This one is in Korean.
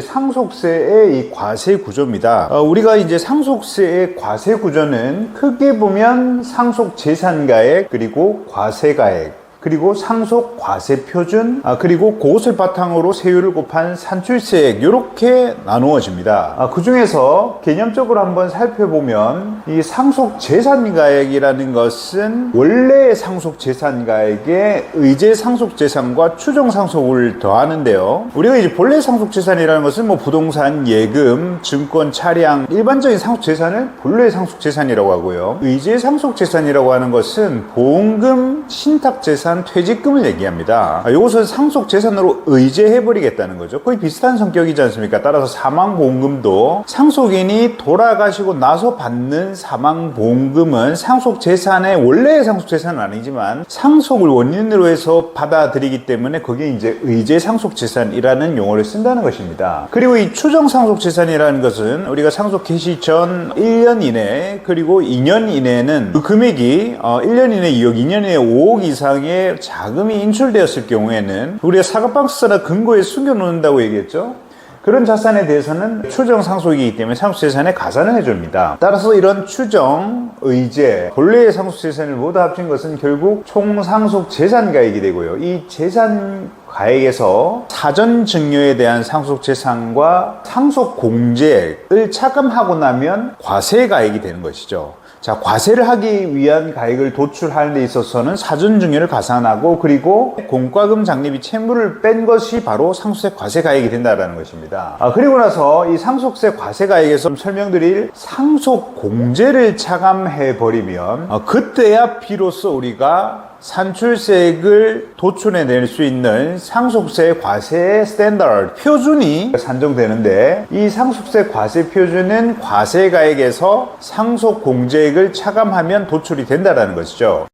상속세의 이 과세 구조입니다. 어, 우리가 이제 상속세의 과세 구조는 크게 보면 상속 재산가액 그리고 과세가액 그리고 상속 과세 표준 아, 그리고 그것을 바탕으로 세율을 곱한 산출세액 이렇게 나누어집니다. 아, 그 중에서 개념적으로 한번 살펴보면 이 상속 재산가액이라는 것은 원래의 상속 재산가액에 의제 상속 재산과 추정 상속을 더하는데요. 우리가 이제 본래 상속 재산이라는 것은 뭐 부동산, 예금, 증권, 차량 일반적인 상속 재산을 본래 상속 재산이라고 하고요. 의제 상속 재산이라고 하는 것은 보험금, 신탁 재산, 퇴직금을 얘기합니다. 아, 이것을 상속 재산으로 의제해 버리겠다는 거죠. 거의 비슷한 성격이지 않습니까? 따라서 사망 보험금도 상속인이 돌아가시고 나서 받는 사망 보험금은 상속 재산의 원래의 상속 재산은 아니지만 상속을 원인으로 해서 받아들이기 때문에 거기에 이제 의제 상속 재산이라는 용어를 쓴다는 것입니다. 그리고 이 추정 상속 재산이라는 것은 우리가 상속 개시 전 1년 이내 그리고 2년 이내에는 그 금액이 어, 1년 이내 2억, 2년 이내 5억 이상의 자금이 인출되었을 경우에는 우리가 사과박스나 금고에 숨겨놓는다고 얘기했죠. 그런 자산에 대해서는 추정 상속이기 때문에 상속재산에 가산을 해줍니다. 따라서 이런 추정, 의제, 본래의 상속재산을 모두 합친 것은 결국 총상속재산가액이 되고요. 이 재산 가액에서 사전 증여에 대한 상속 재산과 상속 공제를 차감하고 나면 과세 가액이 되는 것이죠. 자, 과세를 하기 위한 가액을 도출하는 데 있어서는 사전 증여를 가산하고 그리고 공과금 장립이 채무를 뺀 것이 바로 상속세 과세 가액이 된다는 것입니다. 아, 그리고 나서 이 상속세 과세 가액에서 좀 설명드릴 상속 공제를 차감해 버리면 어, 그때야 비로소 우리가 산출세액을 도출해 낼 수 있는 상속세 과세 스탠다드 표준이 산정되는데 이 상속세 과세 표준은 과세가액에서 상속 공제액을 차감하면 도출이 된다는 것이죠.